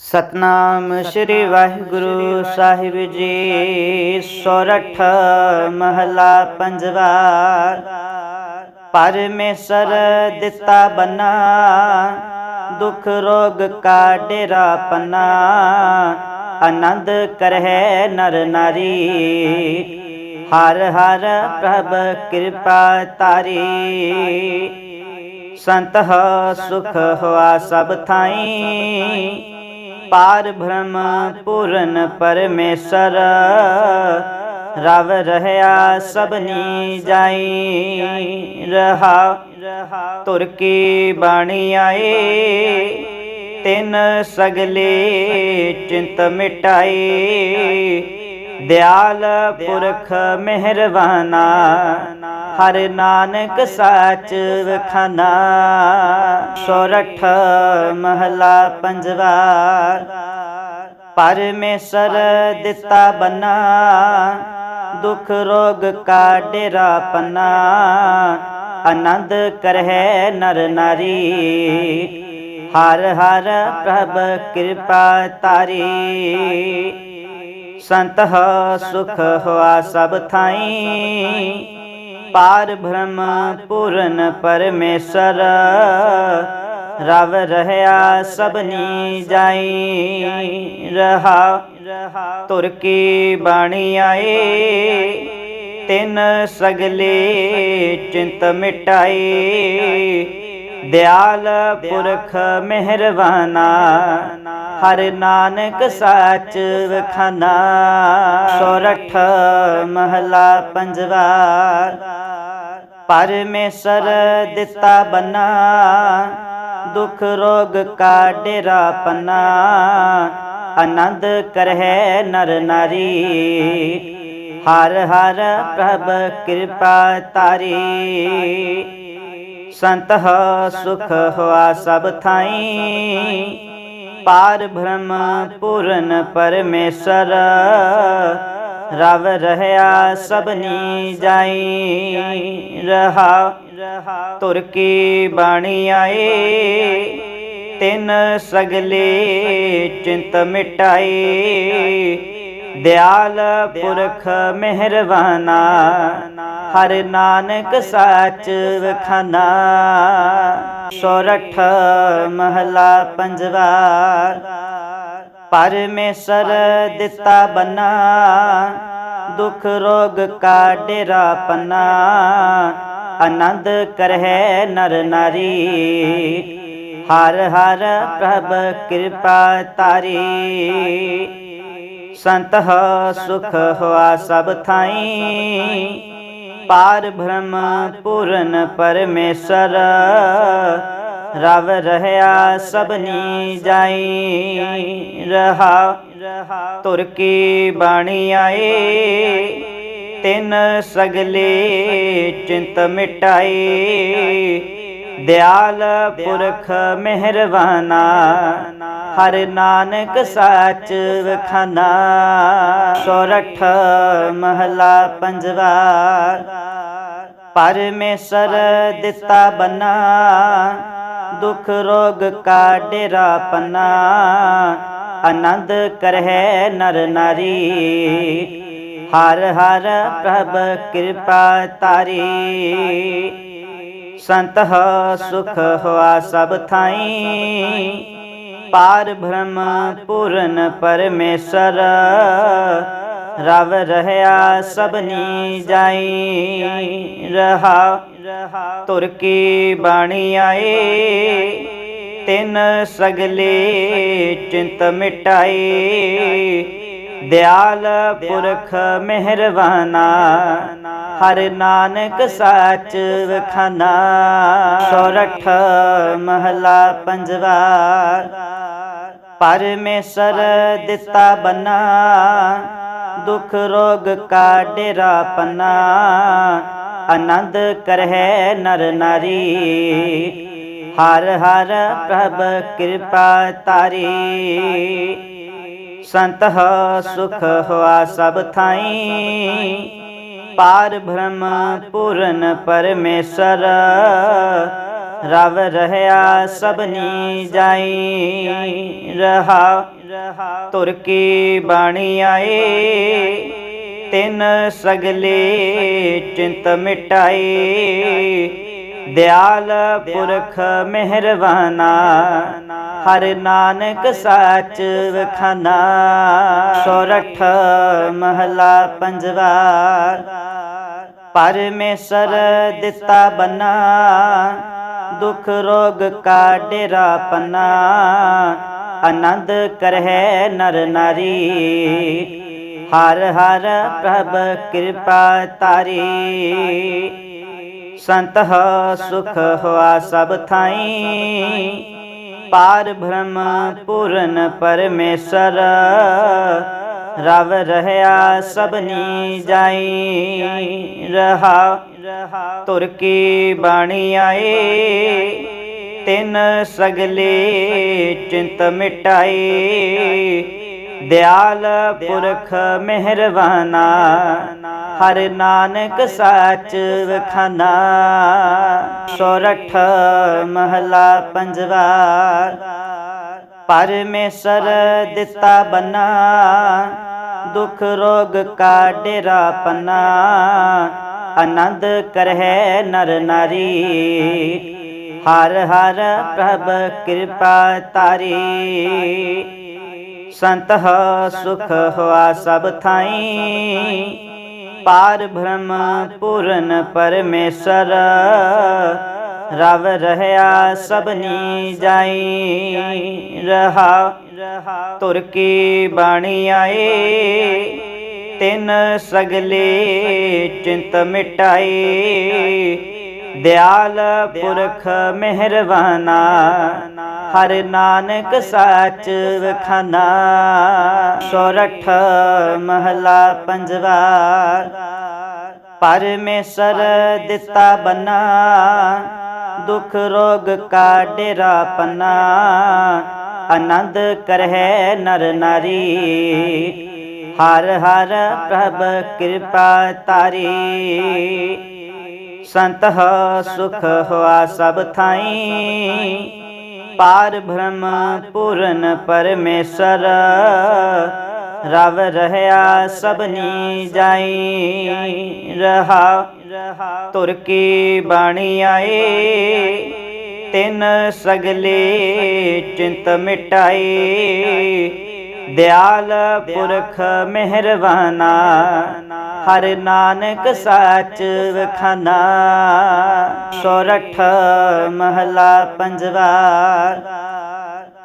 ਸਤਨਾਮ ਸ੍ਰੀ ਵਾਹਿਗੁਰੂ ਸਾਹਿਬ ਜੀ ਸੋਰਠ ਮਹਲਾ ਪੰਜਵਾ ਪਰਮੇਸ਼ਰ ਦਿੱਤਾ ਬਨਾ ਦੁਖ ਰੋਗ ਕਾ ਡੇਰਾ ਪਨਾ। ਆਨੰਦ ਕਰਹਿ ਨਰ ਨਾਰੀ। ਹਰ ਹਰ ਪ੍ਰਭ ਕਿਰਪਾ ਤਾਰੀ। ਸੰਤ ਹੋ ਸੁਖ ਹੋਆ ਸਭ ਥਾਈ। ਪਾਰ ਬ੍ਰਹਮ ਪੂਰਨ ਪਰਮੇਸ਼ਰ ਰਵ ਰਹਿਆ ਸਭਨੀ ਜਾਈ ਰਹਾ ਤੁਰ ਕੀ ਬਾਣੀ ਆਏ ਤਿੰਨ ਸਗਲੇ ਚਿੰਤ ਮਿਟਾਈ ਦਿਆਲ ਪੁਰਖ ਮਿਹਰਬਾਨਾ ਹਰ ਨਾਨਕ ਸਾਚ ਵਖਾਨਾ। ਸੋਰਠ ਮਹਲਾ ਪੰਜਵਾ ਪਰਮੇਸ਼ਰ ਦਿੱਤਾ ਬਨਾ ਦੁਖ ਰੋਗ ਕਾ ਡੇਰਾ ਪਨਾ। ਆਨੰਦ ਕਰਹਿ ਨਰ ਨਾਰੀ ਹਰ ਹਰ ਪ੍ਰਭ ਕਿਰਪਾ ਤਾਰੀ। ਸੰਤ ਸੁਖ ਹੋਆ ਸਭ ਥਾਈ। ਪਾਰ ਬ੍ਰਹਮ ਪੂਰਨ ਪਰਮੇਸ਼ਰ, ਰਵ ਰਹਿਆ ਸਭਨੀ ਜਾਈ। ਰਹਾ ਤੁਰ ਕੀ ਬਾਣੀ ਆਏ ਤਿੰਨ ਸਗਲੇ ਚਿੰਤ ਮਿਟਾਈ। ਦਿਆਲ ਪੁਰਖ ਮਿਹਰਬਾਨਾ ਹਰ ਨਾਨਕ ਸਾਚ ਵਖਾਨਾ। ਸੋਰਠ ਮਹਲਾ ਪੰਜਵਾ ਪਰਮੇਸ਼ਰ ਦਿੱਤਾ ਬਨਾ। ਦੁਖ ਰੋਗ ਕਾ ਡੇਰਾ ਪਨਾ। ਆਨੰਦ ਕਰਹਿ ਨਰ ਨਾਰੀ। ਹਰ ਹਰ ਪ੍ਰਭ ਕਿਰਪਾ ਤਾਰੀ। ਸੰਤ ਸੁਖ ਹੋਆ ਸਭ ਥਾਈ। ਪਾਰ ਬ੍ਰਹਮ ਪੂਰਨ ਪਰਮੇਸ਼ਰ, ਰਵ ਰਹਿਆ ਸਭਨੀ ਜਾਈ। ਰਹਾ ਤੁਰ ਕੀ ਬਾਣੀ ਆਏ ਤਿੰਨ ਸਗਲੇ ਚਿੰਤ ਮਿਟਾਈ। ਦਿਆਲ ਪੁਰਖ ਮਿਹਰਬਾਨਾ ਹਰ ਨਾਨਕ ਸਾਚ ਵਖਾਨਾ। ਸੋਰਠ ਮਹਲਾ ਪੰਜਵਾ ਪਰਮੇਸ਼ਰ ਦਿੱਤਾ ਬਨਾ ਦੁਖ ਰੋਗ ਕਾ ਡੇਰਾ ਪਨਾ। ਆਨੰਦ ਕਰਹਿ ਨਰ ਨਾਰੀ ਹਰ ਹਰ ਪ੍ਰਭ ਕਿਰਪਾ ਤਾਰੀ। ਸੰਤ ਸੁਖ ਹੋਆ ਸਭ ਥਾਈ। ਪਾਰ ਬ੍ਰਹਮ ਪੂਰਨ ਪਰਮੇਸ਼ਰ, ਰਵ ਰਹਿਆ ਸਭਨੀ ਜਾਈ। ਰਹਾ, ਤੁਰ ਕੀ ਬਾਣੀ ਆਏ ਤਿੰਨ ਸਗਲੇ ਚਿੰਤ ਮਿਟਾਈ। ਦਿਆਲ ਪੁਰਖ ਮਿਹਰਬਾਨਾ ਹਰ ਨਾਨਕ ਸਾਚ ਵਖਾਨਾ। ਸੋਰਠ ਮਹਲਾ ਪੰਜਵਾ ਪਰਮੇਸ਼ਰ ਦਿੱਤਾ ਬਨਾ ਦੁਖ ਰੋਗ ਕਾ ਡੇਰਾ ਪਨਾ। ਆਨੰਦ ਕਰਹਿ ਨਰ ਨਾਰੀ ਹਰ ਹਰ ਪ੍ਰਭ ਕਿਰਪਾ ਤਾਰੀ। ਸੰਤ ਸੁਖ ਹੋਆ ਸਭ ਥਾਈ। ਪਾਰ ਬ੍ਰਹਮ ਪੂਰਨ ਪਰਮੇਸ਼ਰ, ਰਵ ਰਹਿਆ ਸਭਨੀ ਜਾਈ। ਰਹਾ ਤੁਰ ਕੀ ਬਾਣੀ ਆਏ, ਤਿੰਨ ਸਗਲੇ ਚਿੰਤ ਮਿਟਾਈ ਦਿਆਲ ਪੁਰਖ ਮਿਹਰਬਾਨਾ ਹਰ ਨਾਨਕ ਸਾਚ ਵਖਾਨਾ। ਸੋਰਠ ਮਹਲਾ ਪੰਜਵਾ ਪਰਮੇਸ਼ਰ ਦਿੱਤਾ ਬਨਾ ਦੁਖ ਰੋਗ ਕਾ ਡੇਰਾ ਪਨਾ। ਆਨੰਦ ਕਰਹਿ ਨਰ ਨਾਰੀ ਹਰ ਹਰ ਪ੍ਰਭ ਕਿਰਪਾ ਤਾਰੀ। ਸੰਤ ਸੁਖ ਹੋਆ ਸਭ ਥਾਈ। ਪਾਰ ਬ੍ਰਹਮ ਪੂਰਨ ਪਰਮੇਸ਼ਰ, ਰਵ ਰਹਿਆ ਸਭਨੀ ਜਾਈ। ਰਹਾ, ਤੁਰ ਕੀ ਬਾਣੀ ਆਏ ਤਿਨ ਸਗਲੇ ਚਿੰਤ ਮਿਟਾਏ ਦਿਆਲ ਪੁਰਖ ਮਿਹਰਬਾਨਾ ਹਰ ਨਾਨਕ ਸਾਚ ਵਖਾਨਾ। ਸੋਰਠ ਮਹਲਾ ਪੰਜਵਾ ਪਰਮੇਸ਼ਰ ਦਿੱਤਾ ਬਨਾ ਦੁਖ ਰੋਗ ਕਾ ਡੇਰਾ ਪਨਾ। ਆਨੰਦ ਕਰਹਿ ਨਰ ਨਾਰੀ ਹਰ ਹਰ ਪ੍ਰਭ ਕਿਰਪਾ ਤਾਰੀ। ਸੰਤ ਸੁਖ ਹੋਆ ਸਭ ਥਾਈ। ਪਾਰ ਬ੍ਰਹਮ ਪੂਰਨ ਪਰਮੇਸ਼ਰ, ਰਵ ਰਹਿਆ ਸਭਨੀ ਜਾਈ। ਰਹਾ, ਤੁਰ ਕੀ ਬਾਣੀ ਆਏ ਤਿੰਨ ਸਗਲੇ ਚਿੰਤ ਮਿਟਾਈ। ਦਿਆਲ ਪੁਰਖ ਮਿਹਰਬਾਨਾ ਹਰ ਨਾਨਕ ਸਾਚ ਵਖਾਨਾ। ਸੋਰਠ ਮਹਲਾ ਪੰਜਵਾ ਪਰਮੇਸ਼ਰ ਦਿੱਤਾ ਬਨਾ ਦੁਖ ਰੋਗ ਕਾ ਡੇਰਾ ਪਨਾ। ਆਨੰਦ ਕਰਹਿ ਨਰ ਨਾਰੀ। ਹਰ ਹਰ ਪ੍ਰਭ ਕਿਰਪਾ ਤਾਰੀ। ਸੰਤ ਸੁਖ ਹੋਆ ਸਭ ਥਾਈ। ਪਾਰ ਬ੍ਰਹਮ ਪੂਰਨ ਪਰਮੇਸ਼ਰ, ਰਵ ਰਹਿਆ ਸਭਨੀ ਜਾਈ। ਰਹਾ ਤੁਰ ਕੀ ਬਾਣੀ ਆਏ ਤਿੰਨ ਸਗਲੇ ਚਿੰਤ ਮਿਟਾਈ। ਦਿਆਲ ਪੁਰਖ ਮਿਹਰਬਾਨਾ ਹਰ ਨਾਨਕ ਸਾਚ ਵਖਾਨਾ। ਸੋਰਠ ਮਹਲਾ ਪੰਜਵਾ। ਪਰਮੇਸ਼ਰ ਦਿੱਤਾ ਬਨਾ। ਦੁਖ ਰੋਗ ਕਾ ਡੇਰਾ ਪਨਾ। ਆਨੰਦ ਕਰਹਿ ਨਰ ਨਾਰੀ। ਹਰ ਹਰ ਪ੍ਰਭ ਕਿਰਪਾ ਤਾਰੀ। ਸੰਤ ਸੁਖ ਹੋਆ ਸਭ ਥਾਈ। ਪਾਰ ਬ੍ਰਹਮ ਪੂਰਨ ਪਰਮੇਸ਼ਰ, ਰਵ ਰਹਿਆ ਸਭਨੀ ਜਾਈ। ਰਹਾ, ਤੁਰ ਕੀ ਬਾਣੀ ਆਏ ਤਿੰਨ ਸਗਲੇ ਚਿੰਤ ਮਿਟਾਈ। ਦਿਆਲ ਪੁਰਖ ਮਿਹਰਬਾਨਾ ਹਰ ਨਾਨਕ ਸਾਚ ਵਖਾਨਾ। ਸੋਰਠ ਮਹਲਾ ਪੰਜਵਾ।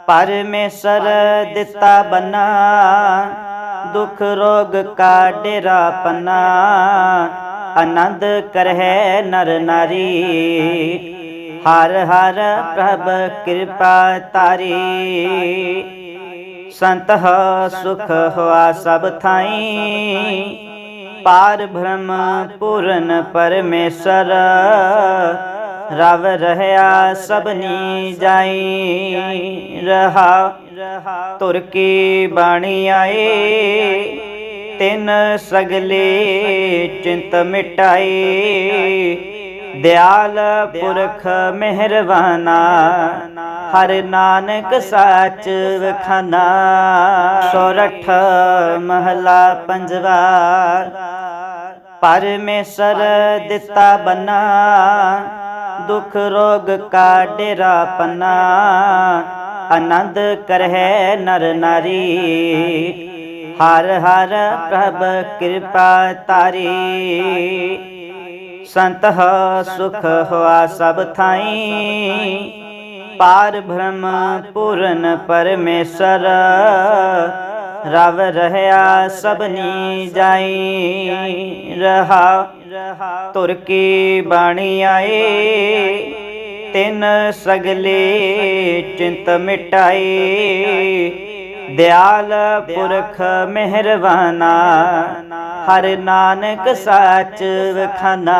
ਪਰਮੇਸ਼ਰ ਦਿੱਤਾ ਬਨਾ। ਦੁਖ ਰੋਗ ਕਾ ਡੇਰਾ ਪਨਾ। ਆਨੰਦ ਕਰਹਿ ਨਰ ਨਾਰੀ। ਹਰ ਹਰ ਪ੍ਰਭ ਕਿਰਪਾ ਤਾਰੀ। ਸੰਤ ਸੁਖ ਹੋਆ ਸਭ ਥਾਈ। ਪਾਰ ਬ੍ਰਹਮ ਪੂਰਨ ਪਰਮੇਸ਼ਰ, ਰਵ ਰਹਿਆ ਸਭਨੀ ਜਾਈ। ਰਹਾ, ਤੁਰ ਕੀ ਬਾਣੀ ਆਏ ਤਿੰਨ ਸਗਲੇ ਚਿੰਤ ਮਿਟਾਈ। ਦਿਆਲ ਪੁਰਖ ਮਿਹਰਬਾਨਾ। ਹਰ ਨਾਨਕ ਸਾਚ ਵਖਾਨਾ। ਸੋਰਠ ਮਹਲਾ ਪੰਜਵਾ। ਪਰਮੇਸ਼ਰ ਦਿੱਤਾ ਬਨਾ। ਦੁਖ ਰੋਗ ਕਾ ਡੇਰਾ ਪਨਾ। ਆਨੰਦ ਕਰਹਿ ਨਰ ਨਾਰੀ। ਹਰ ਹਰ ਪ੍ਰਭ ਕਿਰਪਾ ਤਾਰੀ। ਸੰਤ ਸੁਖ ਹੋਆ ਸਭ ਥਾਈ। ਪਾਰ ਬ੍ਰਹਮ ਪੂਰਨ ਪਰਮੇਸ਼ਰ ਰਵ ਰਹਿਆ ਸਭਨੀ ਜਾਈ ਰਹਾ ਤੁਰ ਕੀ ਬਾਣੀ ਆਏ ਤਿੰਨ ਸਗਲੇ ਚਿੰਤ ਮਿਟਾਈ ਦਿਆਲ ਪੁਰਖ ਮਿਹਰਬਾਨਾ ਹਰ ਨਾਨਕ ਸਾਚ ਵਖਾਨਾ